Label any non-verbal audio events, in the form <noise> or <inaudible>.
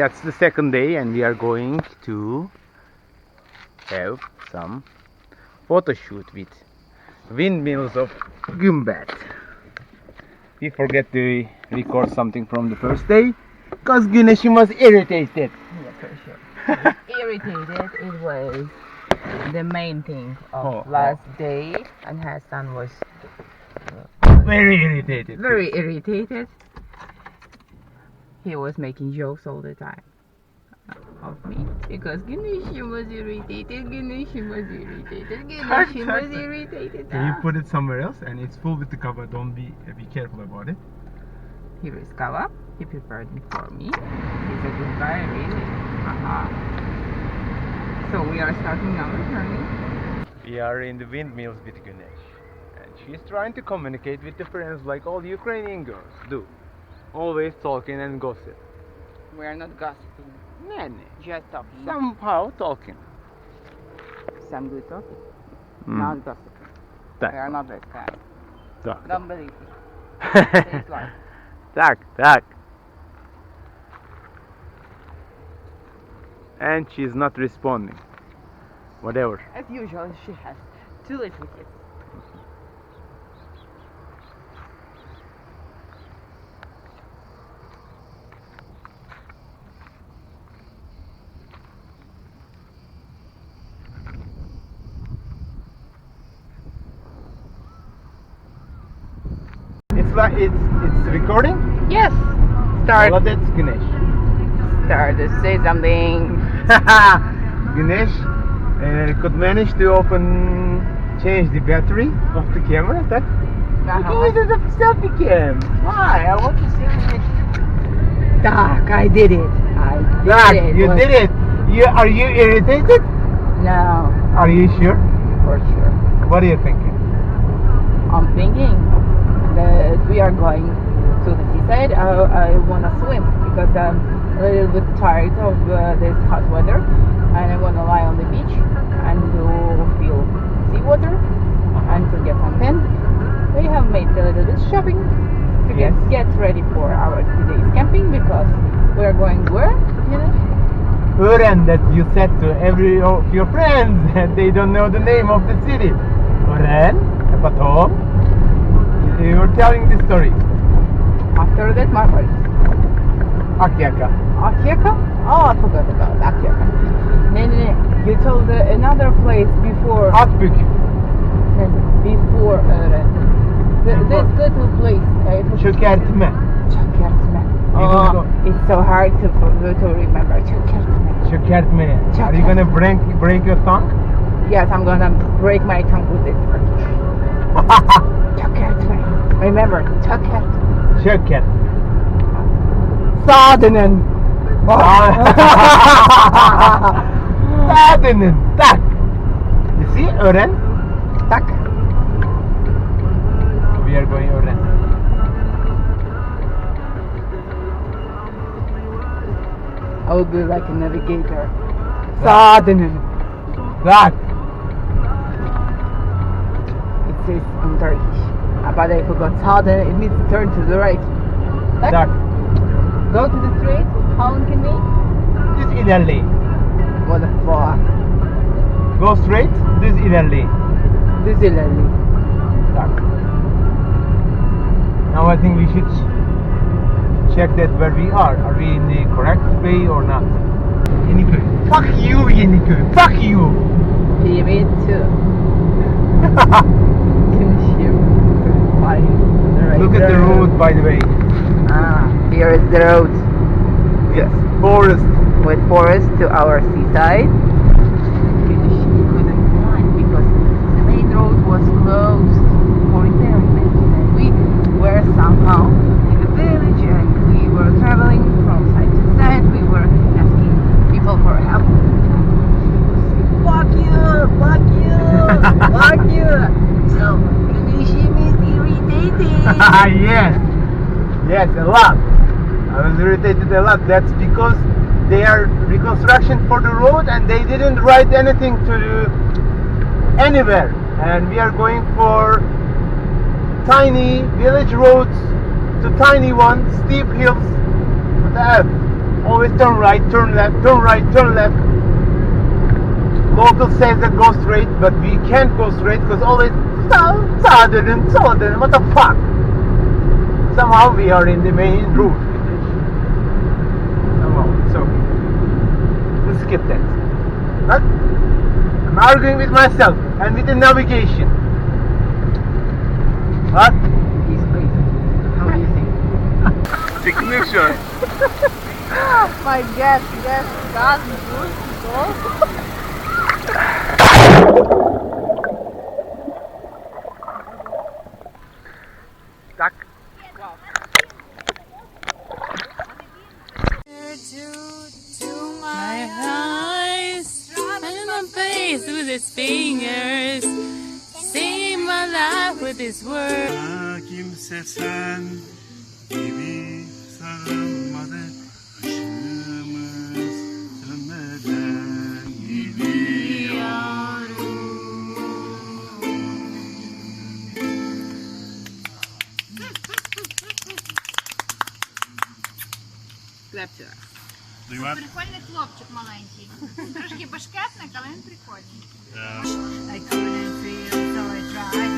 that's the second day and we are going to have some photo shoot with windmills of Gumbat. We forget to record something from the first day because Güneş'im was irritated. Yeah, for sure. Irritated, it was the main thing of Oh, oh. last day, and Hassan was uh, Very irritated. very irritated. He was making jokes all the time of me because Ganeshim was irritated, Ganeshim was irritated, Ganeshim was irritated. Can you Ah. put it somewhere else? And it's full with the cover. Don't be be careful about it. Here is Kawa. He prepared it for me. He's a good guy, really. Haha. So we are starting our journey. We are in the windmills with Güneş. And she's trying to communicate with the friends like all Ukrainian girls do. Always talking and gossip. We are not gossiping, Nanny. just talking. Somehow talking. Some good talking, Mm. not gossiping. Tak. We are not that kind. Tak. Don't believe <laughs> like tak, tak. And she's not responding. Whatever. as usual, she has two little kids. It's like it's it's recording. Yes. Start. Well, that's Güneş. Start to say something. <laughs> Güneş uh, could manage to open change the battery of the camera. That because it's a selfie cam. Why? I want to see it. Doc, I did it. I did Look, it. you did it. You are you irritated? No, Are you sure? for sure. What are you thinking? I'm thinking that we are going to the seaside. I, I want to swim because I'm a little bit tired of uh, this hot weather and I want to lie on the beach and to feel seawater and to get some tent. We have made a little bit shopping to get, Yes. get ready for our today's camping because we are going where? You know? Ören that you said to every of your friends <laughs> and they don't know the name of the city. Ören, Batom. You were telling the story. After that, Marmaris. Akyaka. Akyaka? Oh, I forgot about Akyaka. No, no, no. You told uh, another place before. Akbük. before Ören. The, this little place. Uh, it was Çökertme. Çökertme. Oh, it's so hard to, to remember. Çökertme. Çökertme. Are you gonna break break your tongue? Yes, I'm gonna break my tongue with this. <laughs> Çökertme. Remember, çökert. Çökert. Sadının. Sadının. Tak. You see, öğren. Tak. We are going öğren. I will be like a navigator. Sadının. Tak. It says in Turkish. Forgot Sadın. It means to turn to the right. Tak. Go to the street. How long can we? Düz ilerleyin. What the fuck? Go straight. Düz ilerleyin. Düz ilerleyin. Tak. Now I think we should check that where we are. Are we in the correct way or not? Yeniköy. Fuck you Yeniköy. Fuck you. 2. Kinship. <laughs> Look at the road by the way. Ah, here is the road Yes. Forest. with forest to our seaside. Kinship couldn't find because the main road was closed for repairment. And we were somehow in the village and we were traveling from side to side. We were asking people for help. Fuck you! Fuck you! fuck you! So, Kinship is irritating. <laughs> yes. Yes, a lot. I was irritated a lot. That's because they are reconstruction for the road and they didn't write anything to anywhere. And we are going for tiny village roads to tiny ones, steep hills. What the F? Always turn right, turn left, turn right, turn left. Local says that go straight, but we can't go straight because always south, southern, southern. What the fuck? Somehow we are in the main route. Somehow, so we'll skip that. But I'm arguing with myself and with the navigation. What? He's crazy. How do you think? Tıkınıyor şu an. My guess, guess, God, good, <laughs> and my face with his fingers, singing my life with his words. Bana kimse sen gibi sarılmadı Işığımız sönmeden Clap to us. Duymak Прикольний хлопчик маленький. Трошки башкетник, I come and record. Yeah. I come and feel, so I try.